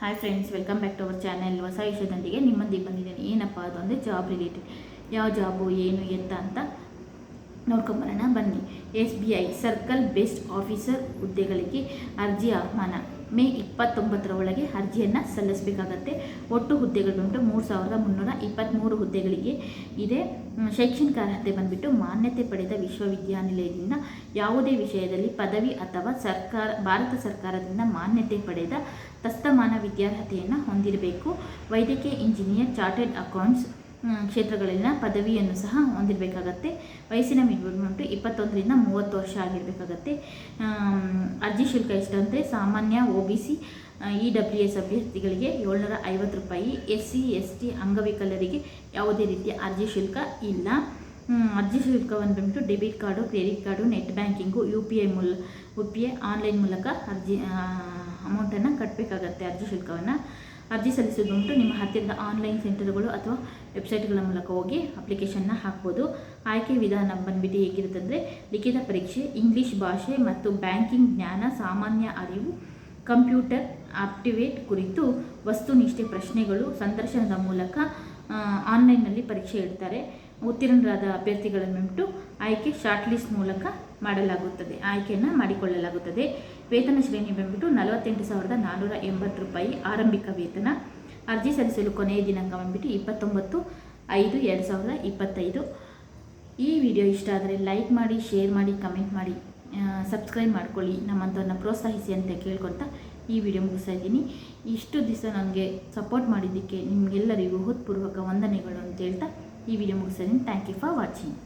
Hi friends welcome back to our channel ಹೊಸ ವಿಷಯದೊಂದಿಗೆ ನಿಮ್ಮೊಂದಿಗೆ ಬಂದಿದ್ದೇನೆ. ಏನಪ್ಪ ಅದು ಅಂದರೆ ಜಾಬ್ ರಿಲೇಟೆಡ್ ಯಾವ ಜಾಬು ಏನು, ಎಂತ ಅಂತ ನೋಡ್ಕೊಂಬರೋಣ ಬನ್ನಿ. S B I circle based officer ಹುದ್ದೆಗಳಿಗೆ ಅರ್ಜಿ, ಆಹ್ವಾನ. ಮೇ ಇಪ್ಪತ್ತೊಂಬತ್ತರ ಒಳಗೆ ಅರ್ಜಿಯನ್ನು ಸಲ್ಲಿಸಬೇಕಾಗತ್ತೆ. ಒಟ್ಟು ಹುದ್ದೆಗಳುಂಟು ಮೂರು ಸಾವಿರದ ಮುನ್ನೂರ ಇಪ್ಪತ್ತ್ಮೂರು ಹುದ್ದೆಗಳಿಗೆ. ಇದೆ ಶೈಕ್ಷಣಿಕ ಅರ್ಹತೆ ಬಂದುಬಿಟ್ಟು ಮಾನ್ಯತೆ ಪಡೆದ ವಿಶ್ವವಿದ್ಯಾನಿಲಯದಿಂದ ಯಾವುದೇ ವಿಷಯದಲ್ಲಿ ಪದವಿ ಅಥವಾ ಸರ್ಕಾರ, ಭಾರತ ಸರ್ಕಾರದಿಂದ ಮಾನ್ಯತೆ ಪಡೆದ ತಸ್ತಮಾನ ವಿದ್ಯಾರ್ಹತೆಯನ್ನು ಹೊಂದಿರಬೇಕು. ವೈದ್ಯಕೀಯ ಇಂಜಿನಿಯರ್, ಚಾರ್ಟೆಡ್ ಅಕೌಂಟ್ಸ್ ಕ್ಷೇತ್ರಗಳಲ್ಲಿನ ಪದವಿಯನ್ನು ಸಹ ಹೊಂದಿರಬೇಕಾಗತ್ತೆ. ವಯಸ್ಸಿನ ಮಿತಿ ಇಪ್ಪತ್ತೊಂದರಿಂದ ಮೂವತ್ತು ವರ್ಷ ಆಗಿರಬೇಕಾಗತ್ತೆ. ಅರ್ಜಿ ಶುಲ್ಕ ಎಷ್ಟು ಸಾಮಾನ್ಯ O B C E W S ಅಭ್ಯರ್ಥಿಗಳಿಗೆ ಏಳ್ನೂರ ಐವತ್ತು ರೂಪಾಯಿ. ಎಸ್ ಸಿ, ಎಸ್ ಟಿ ಅಂಗವಿಕಲರಿಗೆ ಯಾವುದೇ ರೀತಿಯ ಅರ್ಜಿ ಶುಲ್ಕ ಇಲ್ಲ. ಅರ್ಜಿ ಶುಲ್ಕವನ್ನು ಬಂದುಬಿಟ್ಟು debit card, credit card, net banking, U P I ಮೂಲ, ಯು ಪಿ ಐ ಆನ್ಲೈನ್ ಮೂಲಕ ಅರ್ಜಿ ಅಮೌಂಟನ್ನು ಕಟ್ಟಬೇಕಾಗತ್ತೆ ಅರ್ಜಿ ಶುಲ್ಕವನ್ನು. ಅರ್ಜಿ ಸಲ್ಲಿಸೋದು ಉಂಟು ನಿಮ್ಮ ಹತ್ತಿರದ ಆನ್ಲೈನ್ ಸೆಂಟರ್ಗಳು ಅಥವಾ ವೆಬ್ಸೈಟ್ಗಳ ಮೂಲಕ ಹೋಗಿ ಅಪ್ಲಿಕೇಶನ್ನ ಹಾಕ್ಬೋದು. ಆಯ್ಕೆ ವಿಧಾನ ಬಂದ್ಬಿಟ್ಟು ಹೇಗಿರುತ್ತೆ ಅಂದರೆ ಲಿಖಿತ ಪರೀಕ್ಷೆ, ಇಂಗ್ಲೀಷ್ ಭಾಷೆ ಮತ್ತು ಬ್ಯಾಂಕಿಂಗ್ ಜ್ಞಾನ, ಸಾಮಾನ್ಯ ಅರಿವು, ಕಂಪ್ಯೂಟರ್ ಆಪ್ಟಿವೇಟ್ ಕುರಿತು ವಸ್ತುನಿಷ್ಠೆ ಪ್ರಶ್ನೆಗಳು, ಸಂದರ್ಶನದ ಮೂಲಕ ಆನ್ಲೈನ್ನಲ್ಲಿ ಪರೀಕ್ಷೆ ಇಡ್ತಾರೆ. ಉತ್ತೀರ್ಣರಾದ ಅಭ್ಯರ್ಥಿಗಳನ್ನು ಬಿಟ್ಟು ಆಯ್ಕೆ ಶಾರ್ಟ್ ಲಿಸ್ಟ್ ಮೂಲಕ ಮಾಡಲಾಗುತ್ತದೆ. ಆಯ್ಕೆಯನ್ನು ಮಾಡಿಕೊಳ್ಳಲಾಗುತ್ತದೆ. ವೇತನ ಶ್ರೇಣಿ ಬಂದ್ಬಿಟ್ಟು ನಲವತ್ತೆಂಟು ಸಾವಿರದ ನಾನ್ನೂರ ಎಂಬತ್ತು ರೂಪಾಯಿ ಆರಂಭಿಕ ವೇತನ. ಅರ್ಜಿ ಸಲ್ಲಿಸಲು ಕೊನೆಯ ದಿನಾಂಕ ಬಂದ್ಬಿಟ್ಟು ಇಪ್ಪತ್ತೊಂಬತ್ತು ಐದು ಎರಡು ಸಾವಿರದ ಇಪ್ಪತ್ತೈದು. ಈ ವಿಡಿಯೋ ಇಷ್ಟ ಆದರೆ ಲೈಕ್ ಮಾಡಿ ಶೇರ್ ಮಾಡಿ ಕಮೆಂಟ್ ಮಾಡಿ ಸಬ್ಸ್ಕ್ರೈಬ್ ಮಾಡ್ಕೊಳ್ಳಿ. ನಮ್ಮಂಥವ್ರನ್ನ ಪ್ರೋತ್ಸಾಹಿಸಿ ಅಂತ ಕೇಳ್ಕೊತಾ ಈ ವಿಡಿಯೋ ಮುಗಿಸ್ತಾ ಇದ್ದೀನಿ. ಇಷ್ಟು ದಿವಸ ನನಗೆ ಸಪೋರ್ಟ್ ಮಾಡಿದ್ದಕ್ಕೆ ನಿಮಗೆಲ್ಲರಿಗೂ ಹೃತ್ಪೂರ್ವಕ ವಂದನೆಗಳು ಅಂತ ಹೇಳ್ತಾ ಈ ವಿಡಿಯೋ ಮುಗಿಸ್ತಾ ಇದ್ದೀನಿ ಥ್ಯಾಂಕ್ ಯು ಫಾರ್ ವಾಚಿಂಗ್